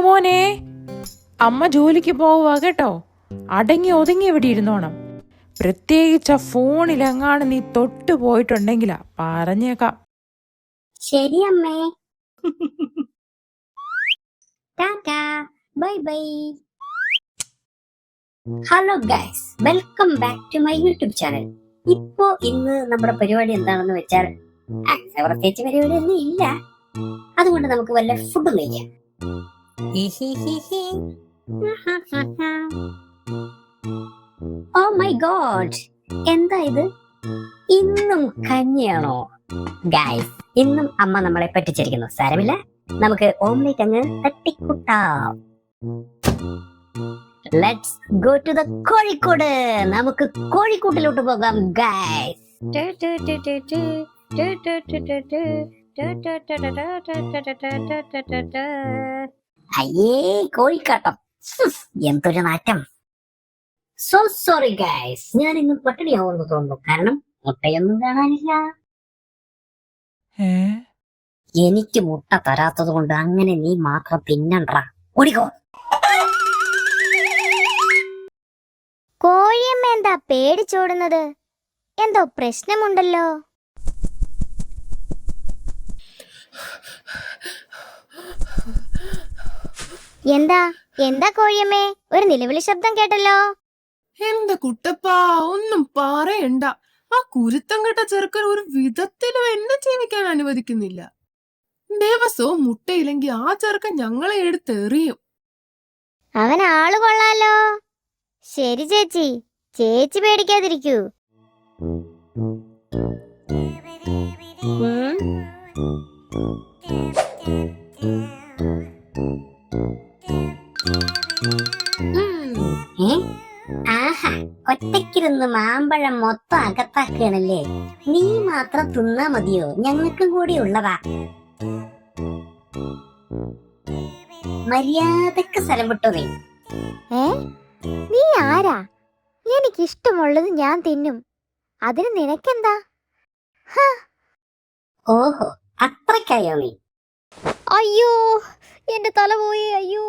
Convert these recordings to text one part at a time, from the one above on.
Darling മോനെ. അമ്മ ജോലിക്ക് പോവുക കേട്ടോ. അടങ്ങി ഒതുങ്ങി ഇവിടെ ഇരുന്നോണം. പ്രത്യേകിച്ച് ആ ഫോണിലെങ്ങാണ് നീ തൊട്ട് പോയിട്ടുണ്ടെങ്കിലാ പറഞ്ഞേക്കാം. ശരി അമ്മേ. Bye bye. Hello guys. Welcome back to my YouTube channel. ഇപ്പോ ഇന്ന് നമ്മുടെ പരിപാടി എന്താണെന്ന് വെച്ചാൽ പ്രത്യേകിച്ച് പരിപാടി ഒന്നും ഇല്ല. അതുകൊണ്ട് നമുക്ക് വല്ല ഫുഡ് കഴിക്കാം. ഓ മൈ ഗോഡ് എന്താ ഇത് ഇന്നും കഞ്ഞിയാണോ ഗൈസ് ഇന്നും അമ്മ നമ്മളെ പറ്റിച്ചിരിക്കുന്നു സാരമില്ല നമുക്ക് ഓംലേറ്റ് അങ്ങ് തട്ടിക്കുട്ടാം let's go to the Kozhikode നമുക്ക് കോഴിക്കോട്ടിലോട്ട് പോകാം ഗൈസ് അയ്യേ കോഴിക്കാട്ടം. എന്തൊരു നാറ്റം സോ സോറി ഗൈസ് ഞാൻ ഇന്ന് പട്ടിണിയാവുമെന്ന് തോന്നുന്നു. കാരണം മുട്ടയൊന്നും കാണാനില്ല. എനിക്ക് മുട്ട തരാത്തത് കൊണ്ട് അങ്ങനെ നീ മാത്രം തിന്നണ്ട. ഓടിക്കോ. കോഴിയമ്മ എന്താ പേടിച്ചോടുന്നത്? എന്തോ പ്രശ്നമുണ്ടല്ലോ. എന്താ? എന്താ കോഴിയമ്മേ? ഒരു നിലവിളി ശബ്ദം കേട്ടല്ലോ. എന്താ കുട്ടപ്പാ? ഒന്നും പറയണ്ട. ആ കുരുത്തം കെട്ട ചെറുക്കൻ ഒരു വിധത്തിലും എന്നെ ജീവിക്കാൻ അനുവദിക്കുന്നില്ല. ദിവസവും മുട്ടയില്ലെങ്കിൽ ആ ചെറുക്കൻ ഞങ്ങളെ എടുത്തെറിയും. അവൻ ആൾ കൊള്ളാലോ. ശരി ചേച്ചി. ചേച്ചി പേടിക്കാതിരിക്കൂ. ഏ? ആഹാ ഒറ്റയ്ക്കിരുന്ന് മാമ്പഴം മൊത്തം അകത്താക്കുകയാണല്ലേ? നീ മാത്രം തിന്നാ മതിയോ? ഞങ്ങൾക്കും കൂടി ഉള്ളതാ. മര്യാദയ്ക്ക് സ്ഥലം വിട്ടോ നീ. ഏ? നീ ആരാ? എനിക്കിഷ്ടമുള്ളത് ഞാൻ തിന്നും. അതിന് നിനക്കെന്താ? ഓഹോ അത്രയ്ക്കായോ നീ? അയ്യോ എന്റെ തല പോയി അയ്യോ.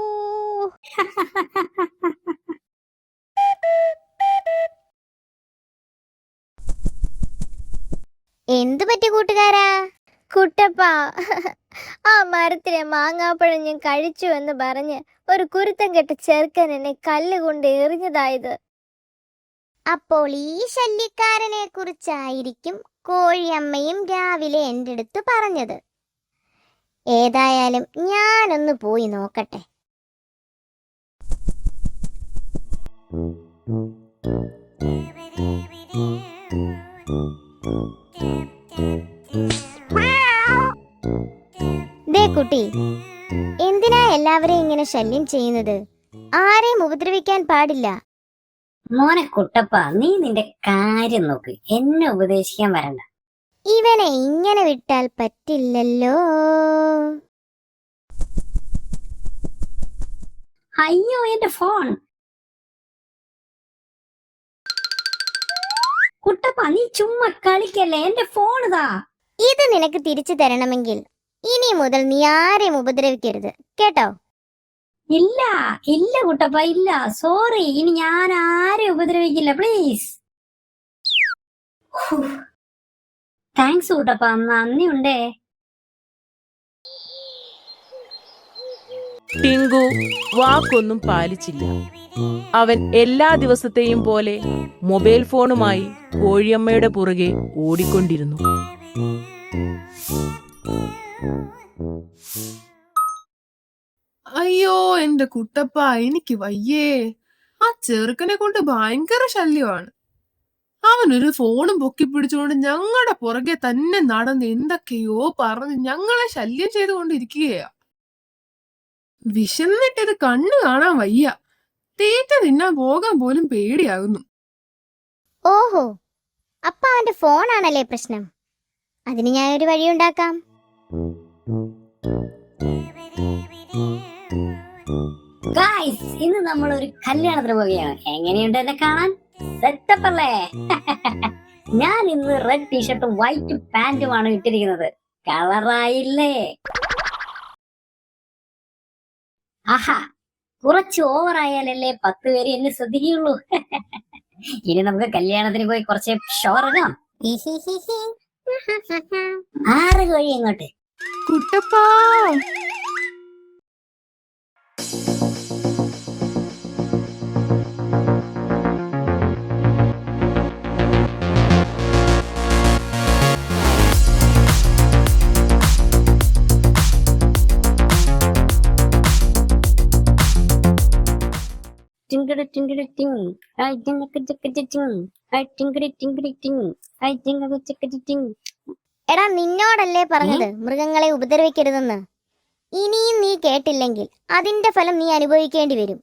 എന്ത് പറ്റി കൂട്ടുകാരാ? കുട്ടപ്പ ആ മരത്തിലെ മാങ്ങാപ്പഴം ഞാൻ കഴിച്ചു എന്ന് പറഞ്ഞ് ഒരു കുരുത്തം കെട്ട ചെറുക്കൻ എന്നെ കല്ലുകൊണ്ട് എറിഞ്ഞതായത്. അപ്പോൾ ഈ ശല്യക്കാരനെ കുറിച്ചായിരിക്കും കോഴിയമ്മയും രാവിലെ എന്റെ അടുത്ത് പറഞ്ഞത്. ഏതായാലും ഞാനൊന്ന് പോയി നോക്കട്ടെ. ദേ കുട്ടി എന്തിനാ എല്ലാവരെയും ഇങ്ങനെ ശല്യം ചെയ്യുന്നത്? ആരെയും ഉപദ്രവിക്കാൻ പാടില്ല. മോനെ കുട്ടപ്പ നീ നിന്റെ കാര്യം നോക്ക്. എന്നെ ഉപദേശിക്കാൻ വരണ്ട. ഇവനെ ഇങ്ങനെ വിട്ടാൽ പറ്റില്ലല്ലോ. അയ്യോ എന്റെ ഫോൺ. കുട്ടപ്പ നീ ചുമ്മാ കളിക്കല്ലേ? എന്റെ ഫോൺ ഇതാ. ഇത് നിനക്ക് തിരിച്ചു തരണമെങ്കിൽ ഇനി മുതൽ നീ ആരെയും ഉപദ്രവിക്കരുത്. കേട്ടോ? ഇല്ല ഇല്ല കുട്ടപ്പ ഇല്ല. സോറി ഇനി ഞാൻ ആരെയും ഉപദ്രവിക്കില്ല പ്ലീസ് താങ്ക്സ് കൂട്ടപ്പ നന്ദിയുണ്ടേ. ടിങ്കു വാക്കൊന്നും പാലിച്ചില്ല. അവൻ എല്ലാ ദിവസത്തെയും പോലെ മൊബൈൽ ഫോണുമായി കോഴിയമ്മയുടെ പുറകെ ഓടിക്കൊണ്ടിരുന്നു. അയ്യോ എന്റെ കുട്ടപ്പ എനിക്ക് വയ്യേ. ആ ചെറുക്കനെ കൊണ്ട് ഭയങ്കര ശല്യമാണ്. അവനൊരു ഫോണും പൊക്കി പിടിച്ചുകൊണ്ട് ഞങ്ങളുടെ പുറകെ തന്നെ നടന്ന് എന്തൊക്കെയോ പറഞ്ഞ് ഞങ്ങളെ ശല്യം ചെയ്തുകൊണ്ടിരിക്കുകയാ. വിശന്നിട്ടിത് കണ്ണു കാണാൻ വയ്യ. തീറ്റ തിന്നാൻ പോകാൻ പോലും പേടിയാകുന്നു. ഓഹോ അപ്പ അവന്റെ ഫോണാണല്ലേ പ്രശ്നം? അതിന് ഞാൻ ഒരു വഴിയുണ്ടാക്കാം ഗായ്സ് ഇന്ന് നമ്മൾ ഒരു കല്യാണത്തിന് പോവുകയാണ് എങ്ങനെയുണ്ട് എന്നെ കാണാൻ? സെറ്റപ്പ് അല്ലേ ഞാൻ ഇന്ന് റെഡ് ടീഷർട്ടും വൈറ്റ് പാന്റുമാണ് ഇട്ടിരിക്കുന്നത്. കളറായില്ലേ ആഹാ കുറച്ച് ഓവറായാലല്ലേ പത്ത് പേര് എന്നെ ശ്രദ്ധിക്കുകയുള്ളൂ. ഇനി നമുക്ക് കല്യാണത്തിന് പോയി കുറച്ച് ഷോറകാം ആറ് കോഴി എങ്ങോട്ട്? കുട്ടപ്പാ. ടിങ്കടി ടിങ്കടി ടിങ് ഹായ് ടിങ്കക്ക് ചക്കടി ടിങ് ഹായ് ടിങ്കടി ടിങ്കടി ടിങ്. ഹായ് ടിങ്കക്ക് ചക്കടി ടിങ് എടാ നിന്നോടല്ലേ പറഞ്ഞത് മൃഗങ്ങളെ ഉപദ്രവിക്കരുതെന്ന്? ഇനിയും നീ കേട്ടില്ലെങ്കിൽ അതിന്റെ ഫലം നീ അനുഭവിക്കേണ്ടി വരും.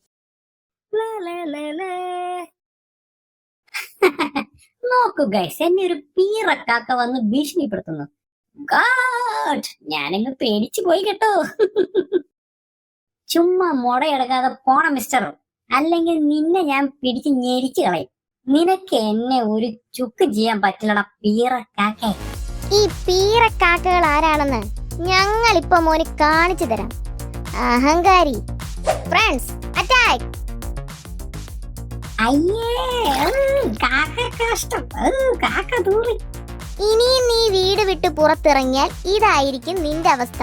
നോക്കൂ ഗൈസ് എന്നെ ഒരു പീറക്കാക്ക വന്ന് ഭീഷണിപ്പെടുത്തുന്നു. ഗാഡ്! ഞാനങ്ങ് പേടിച്ചു പോയി കേട്ടോ. ചുമ്മാ മുടയടക്കാതെ പോണ മിസ്റ്റർ അല്ലെങ്കിൽ നിന്നെ ഞാൻ പിടിച്ച് ഞെരിച്ചു കളയും. നിനക്ക് എന്നെ ഒരു ചുക്ക് ചെയ്യാൻ പറ്റില്ലടാ പീറക്കാക്കേ. ഈ പീറക്കാക്കകൾ ആരാണെന്ന് ഞങ്ങൾ ഇപ്പൊ മോന് കാണിച്ചു തരാം. അഹങ്കാരി ഫ്രണ്ട്സ് അറ്റാക്ക് അയ്യേ കാക്ക കഷ്ടം. കാക്ക തൂറി. ഇനിയും നീ വീട് വിട്ട് പുറത്തിറങ്ങിയാൽ ഇതായിരിക്കും നിന്റെ അവസ്ഥ.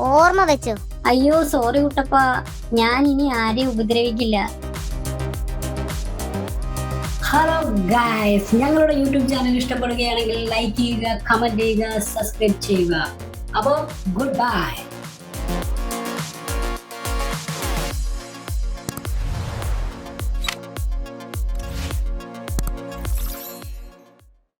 ഓർമ്മ വെച്ചോ. അയ്യോ സോറി കുട്ടപ്പ. ഞാൻ ഇനി ആരെയും ഉപദ്രവിക്കില്ല. ഹലോ ഗായ്സ് ഞങ്ങളുടെ യൂട്യൂബ് ചാനൽ ഇഷ്ടപ്പെടുകയാണെങ്കിൽ ലൈക്ക് ചെയ്യുക കമന്റ് ചെയ്യുക സബ്സ്ക്രൈബ് ചെയ്യുക. അപ്പോൾ ഗുഡ് ബൈ